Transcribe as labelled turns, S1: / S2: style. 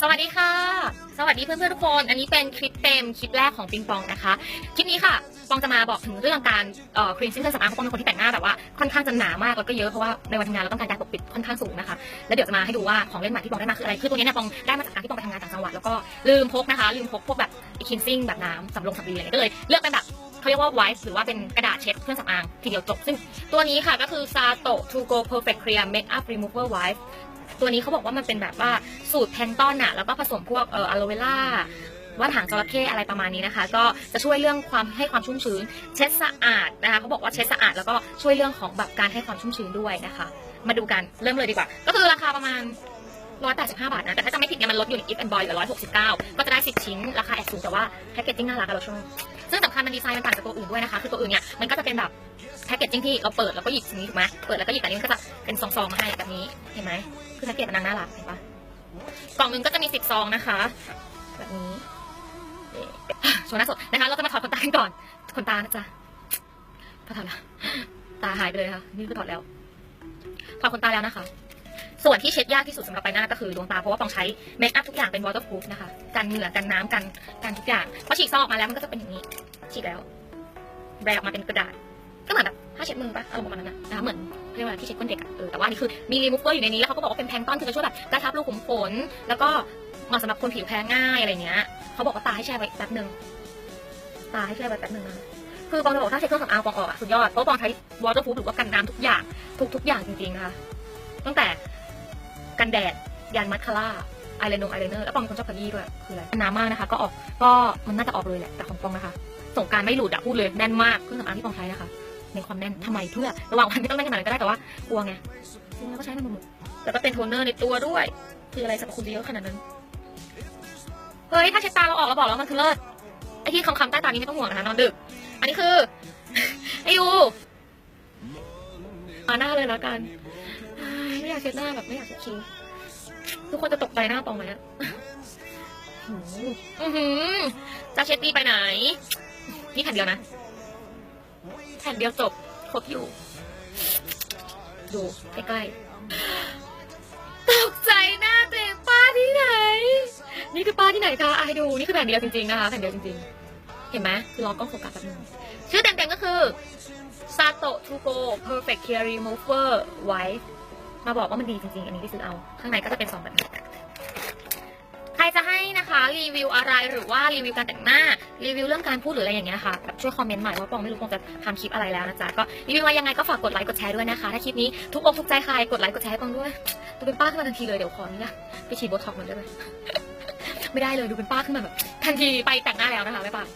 S1: สวัสดีค่ะ สวัสดีเพื่อนๆทุกคน อันนี้เป็นคลิปเต็มคลิปแรกของปิงปองนะคะ คลิปนี้ค่ะ ปองจะมาบอกถึงเรื่องการเอ่อครีมซิ่งเครื่องสำอางเพราะปองเป็นคนที่แต่งหน้าแบบว่าค่อนข้างจะหนามากแล้วก็เยอะเพราะว่าในวันทำงานเราต้องการการปกปิดค่อนข้างสูงนะคะ แล้วเดี๋ยวจะมาให้ดูว่าของเล่นใหม่ที่ปองได้มาคืออะไร คือตัวนี้เนี่ยปองได้มาจากการที่ปองไปทำงานต่างจังหวัดแล้วก็ลืมพกนะคะ ลืมพกพวกแบบครีมซิ่งแบบน้ำสำรองสำลีอะไรก็เลยเลือกเป็นแบบเขาเรียกว่าไวท์หรือว่าเป็นกระดาษเช็ดเครื่องสำอางทีเดียวจบ ซึ่งตัวนี้ค่ะก็คือ Sato To Go Perfect Clear Makeup Remover Wipe ตัวนี้เขาบอกว่ามันเป็นแบบว่าสูตรแพงต้อนอะแล้วก็ผสมพวกเอ่ออะโลเวล่าว่านหางจระเข้อะไรประมาณนี้นะคะ ก็จะช่วยเรื่องความให้ความชุ่มชื้น เช็ดสะอาดนะคะเขาบอกว่าเช็ดสะอาดแล้วก็ช่วยเรื่องของแบบการให้ความชุ่มชื้นด้วยนะคะ มาดูกันเริ่มเลยดีกว่า ก็คือราคาประมาณ185 บาทนะ แต่ถ้าจะไม่ผิดเนี่ยมันลดอยู่ใน if and boy เหลือ169 ก็จะได้ 10 ชิ้น ราคาแอบสูงแต่ว่าแพคเกจจิ้งน่ารักเราชอบซึ่งสำคัญมันดีไซน์มันต่างจากตัวอื่นด้วยนะคะ คือตัวอื่นเนี่ยมันก็จะเป็นแบบแพคเกจจิ้งที่เราเปิดแล้วก็หยิบสิ่งนี้ถูกไหมเปิดแล้วก็หยิบแต่นี้มันก็จะเป็นซองๆมาให้แบบนี้เห็นไหม คือแพ็กเกจมันนางน่ารักเห็นปะกล่องหนึงก็จะมีสิบซองนะคะ แบบนี้โชว์หน้าสดนะคะ เราจะมาถอดขนตากันก่อนขนตานะจ๊ะพอถอดแล้วตาหายไปเลยค่ะ นี่คือถอดแล้วถอดขนตาแล้วนะคะ ส่วนที่เช็ดยากที่สุดสำหรับใบหน้าก็คือดวงตาเพราะว่าต้องใช้เมคอัพทุกอย่างเป็น waterproof นะคะกันเหงื่อกันน้ำกันกันทุกอย่างพอฉีกซองออกมาแล้วมันก็จะเป็นอย่างนี้ฉีกแล้วแบรออกมาเป็นกระดาษ ก็เหมือนแบบผ้าเช็ดมือปะอารมณ์ประมาณนั้นนะนะคะเหมือน เรียกว่าที่เช็ดก้นเด็กเออแต่ว่านี่คือมีรีมูฟเวอร์อยู่ในนี้แล้วเขาก็บอกว่าเป็นแพลงต้อนคือจะช่วยแบบกระชับรูขุมขนแล้วก็เหมาะสำหรับคนผิวแพ้ง่ายอะไรเงี้ยเขาบอกว่าตาให้แช่ไว้แป๊บหนึ่งตาให้แช่ไว้แป๊บหนึ่งนะคือปองจะบอกถ้าใช้เครื่องสำอางปองออกอะสุดยอดเพราะปองใช้ waterproof หรือว่ากันน้ำทุกอย่างทุกทุกอย่างจริงๆนะคะตั้งแต่กันแดดยันมัสคาร่าอายไลนงอายไลเนอร์แล้วปองเป็นคนชอบขยี้ด้วยคืออะไรน้ำมากนะคะ ก็ออกก็มันน่าจะออกเลยแหละแต่ของปองนะคะ ส่งการไม่หลุดอะพูดเลยแน่นมากเครื่องสำอางที่ปองใช้นะคะ ในความแน่นทำไมเพื่อระหว่างวันไม่ต้องแน่นขนาดนั้นก็ได้แต่ว่ากลัวไงซึ่งเราก็ใช้มันหมดแล้วก็เป็นโทนเนอร์ในตัวด้วย คืออะไรสรรพคุณเยอะขนาดนั้นเฮ้ยถ้าเช็ดตาเราออกเราบอกแล้วมันคือเลิศไอที่คำคำๆใต้ตานี้ไม่ต้องห่วงนะคะนอนดึก อันนี้คือไอยูมาหน้าเลยแล้วกันไม่อยากเช็ดหน้าแบบไม่อยากเช็ดคิ้วทุกคนจะตกใจหน้าปองไหมอะอือหือจะเช็ดดีไปไหน นี่แผ่นเดียวนะ แผ่นเดียวจบครบอยู่ ดูใกล้ๆตกใจหน้าตัวเองป้าที่ไหน นี่คือป้าที่ไหนคะไอะให้ดูนี่คือแผ่นเดียวจริงๆนะคะแผ่นเดียวจริงๆ เห็นไหมคือลองกล้องโฟกัสแป๊บนึงชื่อเต็มๆก็คือ Sato To Go Perfect Clear Remover Wipe มาบอกว่ามันดีจริงๆ อันนี้ที่ซื้อเอา ข้างในก็จะเป็นซองแบบนี้ รีวิวอะไรหรือว่ารีวิวการแต่งหน้า รีวิวเรื่องการพูดหรืออะไรอย่างเงี้ยค่ะแบบช่วยคอมเมนต์หน่อยว่าปองไม่รู้ปองจะทำคลิปอะไรแล้วนะจ๊ะก็รีวิวมายังไงก็ฝากกดไลค์กดแชร์ด้วยนะคะ ถ้าคลิปนี้ทุกอกทุกใจใครกดไลค์กดแชร์ให้ปองด้วยดูเป็นป้าขึ้นมาทันทีเลยเดี๋ยวขออนุญาตไปฉีดโบท็อกซ์มันได้ไหมไม่ได้เลยดูเป็นป้าขึ้นมาแบบทันทีไปแต่งหน้าแล้วนะคะบ๊ายบาย